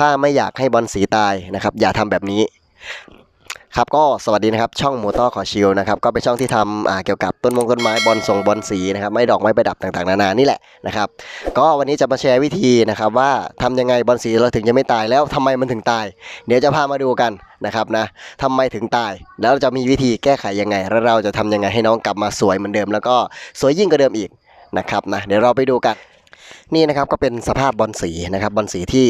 ถ้าไม่อยากให้บอลสีตายนะครับ อย่าทำแบบนี้ครับก็สวัสดีนะครับช่องหมูต้อขอชิลนะครับก็เป็นช่องที่ทำเกี่ยวกับต้นมงต้นไม้บอลส่งบอลสีนะครับไม้ดอกไม้ประดับต่างๆนานานี่แหละนะครับก็วันนี้จะมาแชร์วิธีนะครับว่าทำยังไงบอลสีเราถึงจะไม่ตายแล้วทำไมมันถึงตาย เดี๋ยวจะพามาดูกันนะครับนะทำไมถึงตาย แล้วเราจะมีวิธีแก้ไขยังไงแล้วเราจะทำยังไงให้น้องกลับมาสวยเหมือนเดิม แล้วก็สวยยิ่งกว่าเดิมอีกนะครับนะเดี๋ยวเราไปดูกัน นี่นะครับก็เป็นสภาพบอลสีนะครับบอลสีที่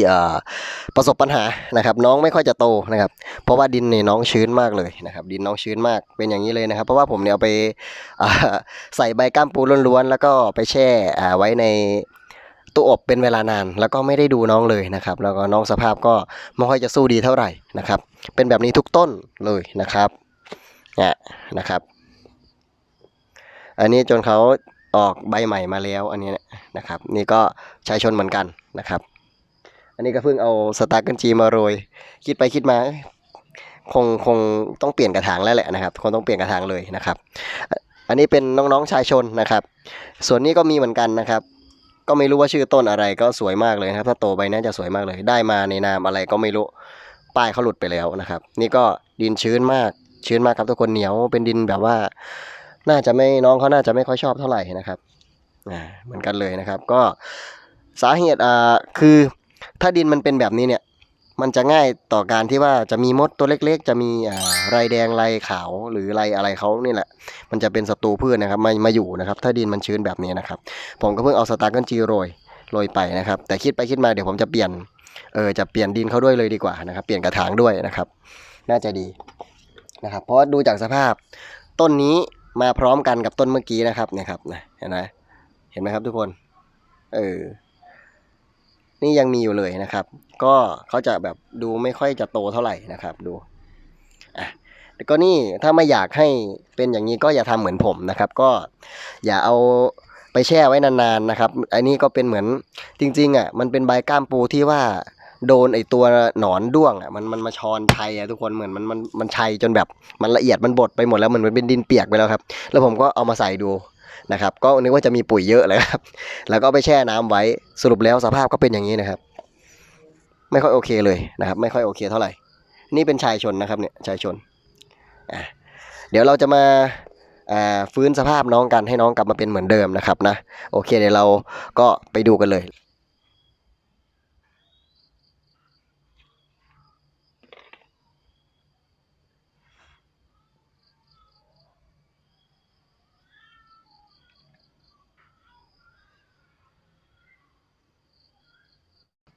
ประสบปัญหานะครับ น้องไม่ค่อยจะโตนะครับ เพราะว่าดินเนี่ยน้องชื้นมากเลยนะครับ ดินน้องชื้นมากเป็นอย่างนี้เลยนะครับ เพราะว่าผมเนี่ยเอาไปใส่ใบก้ามปูล้วนๆแล้วก็ไปแช่ไว้ในตู้อบเป็นเวลานานแล้วก็ไม่ได้ดูน้องเลยนะครับ แล้วก็น้องสภาพก็ไม่ค่อยจะสู้ดีเท่าไหร่นะครับ เป็นแบบนี้ทุกต้นเลยนะครับเนี่ยนะครับ อันนี้จนเขา ออกใบใหม่มาแล้วอันนี้นะครับ นี่ก็ชายชนเหมือนกันนะครับ อันนี้ก็เพิ่งเอาสตาร์เกิลจีมาโรย คิดไปคิดมาคงคงต้องเปลี่ยนกระถางแล้วแหละนะครับคงต้องเปลี่ยนกระถางเลยนะครับ อันนี้เป็นน้องๆชายชนนะครับ ส่วนนี้ก็มีเหมือนกันนะครับ ก็ไม่รู้ว่าชื่อต้นอะไรก็สวยมากเลยนะครับ ถ้าโตไปน่าจะสวยมากเลย ได้มาในนามอะไรก็ไม่รู้ป้ายเขาหลุดไปแล้วนะครับ นี่ก็ดินชื้นมากชื้นมากครับทุกคนเหนียวเป็นดินแบบว่า น่าจะไม่น้องเขาน่าจะไม่ค่อยชอบเท่าไหร่นะครับอ่าเหมือนกันเลยนะครับ ก็สาเหตุอ่าคือถ้าดินมันเป็นแบบนี้เนี่ย มันจะง่ายต่อการที่ว่าจะมีมดตัวเล็กๆ จะมีอ่าไรแดงไรขาวหรือไรอะไรเขานี่แหละ มันจะเป็นศัตรูพืชนะครับมามาอยู่นะครับ ถ้าดินมันชื้นแบบนี้นะครับ ผมก็เพิ่งเอาสตาร์เกิลจีโรยโรยไปนะครับ แต่คิดไปคิดมาเดี๋ยวผมจะเปลี่ยนเออจะเปลี่ยนดินเขาด้วยเลยดีกว่านะครับ เปลี่ยนกระถางด้วยนะครับ น่าจะดีนะครับ เพราะว่าดูจากสภาพต้นนี้ มาพร้อมกันกับต้นเมื่อกี้นะครับเนี่ยครับนะเห็นไหมเห็นไหมครับทุกคนเออนี่ยังมีอยู่เลยนะครับ ก็เขาจะแบบดูไม่ค่อยจะโตเท่าไหร่นะครับ ดูอะแล้วก็นี่ถ้าไม่อยากให้เป็นอย่างนี้ก็อย่าทำเหมือนผมนะครับ ก็อย่าเอาไปแช่ไว้นานๆนะครับ อันนี้ก็เป็นเหมือนจริงๆอะมันเป็นใบก้ามปูที่ว่า โดนไอตัวหนอนด้วงอะมันมันมาชอนชัยอะทุกคนเหมือนมันมันมันชัยจนแบบมันละเอียดมันบดไปหมดแล้วเหมือนมันเป็นดินเปียกไปแล้วครับ แล้วผมก็เอามาใส่ดูนะครับก็นึกว่าจะมีปุ๋ยเยอะเลยครับ แล้วก็ไปแช่น้ำไว้สรุปแล้วสภาพก็เป็นอย่างนี้นะครับ ไม่ค่อยโอเคเลยนะครับ ไม่ค่อยโอเคเท่าไหร่ นี่เป็นชายชนนะครับเนี่ยชายชนอะเดี๋ยวเราจะมาฟื้นสภาพน้องกันให้น้องกลับมาเป็นเหมือนเดิมนะครับนะโอเคเดี๋ยวเราก็ไปดูกันเลย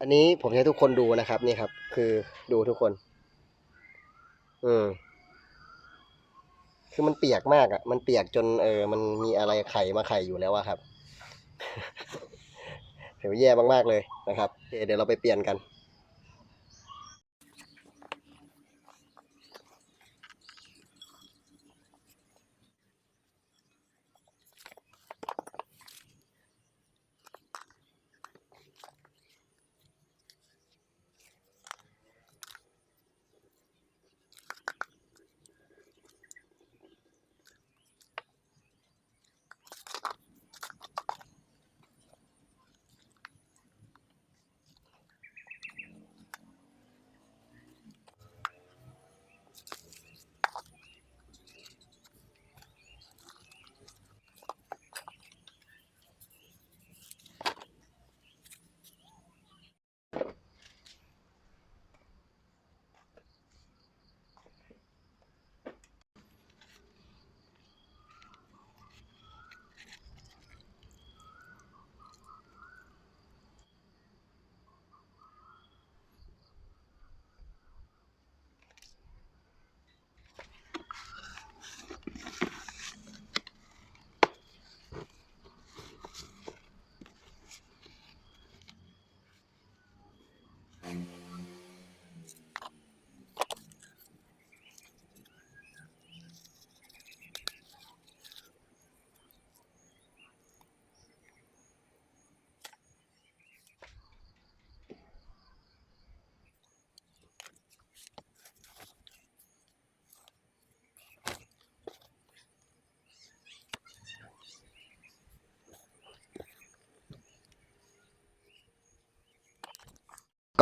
อันนี้ผมให้ทุกคนดูนะครับ นี่ครับ คือดูทุกคน อืมคือมันเปียกมากอะ่ะ มันเปียกจนเออ มันมีอะไรไข่มาไข่อยู่แล้วอะครับถือว่าแย่มากๆเลยนะครับเดี๋ยวเราไปเปลี่ยนกัน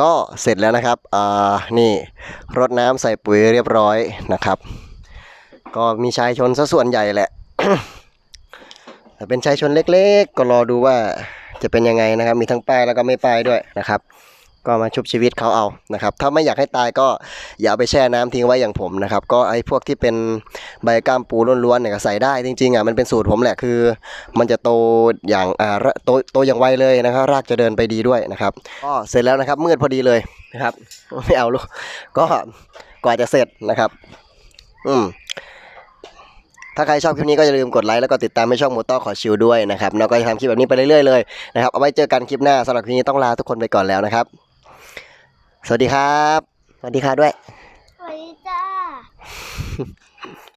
ก็เสร็จแล้วนะครับ อ่า นี่รดน้ำใส่ปุ๋ยเรียบร้อยนะครับ ก็มีชายชนซะส่วนใหญ่แหละแต่เป็นชายชนเล็กๆ ก็รอดูว่าจะเป็นยังไงนะครับ มีทั้งป้ายแล้วก็ไม่ป้ายด้วยนะครับ ก็มาชุบชีวิตเขาเอานะครับ ถ้าไม่อยากให้ตายก็อย่าเอาไปแช่น้ำทิ้งไว้อย่างผมนะครับ ก็ไอ้พวกที่เป็น ใบกล้ามปูล้วนๆเนี่ยก็ใส่ได้จริงๆอะมันเป็นสูตรผมแหละคือ มันจะโตอย่างอ่าระโตโตอย่างไวเลยนะครับรากจะเดินไปดีด้วยนะครับก็เสร็จแล้วนะครับมืดพอดีเลยนะครับไม่เอาลูกก็กว่าจะเสร็จนะครับ อืมถ้าใครชอบคลิปนี้ก็อย่าลืมกดไลค์แล้วก็ติดตามให้ช่องมูต้อขอชิวด้วยนะครับแล้วก็จะทำคลิปแบบนี้ไปเรื่อยๆเลยนะครับเอาไว้เจอกันคลิปหน้าสำหรับคลิปนี้ต้องลาทุกคนไปก่อนแล้วนะครับ สวัสดีครับ สวัสดีค่ะด้วย สวัสดีจ้า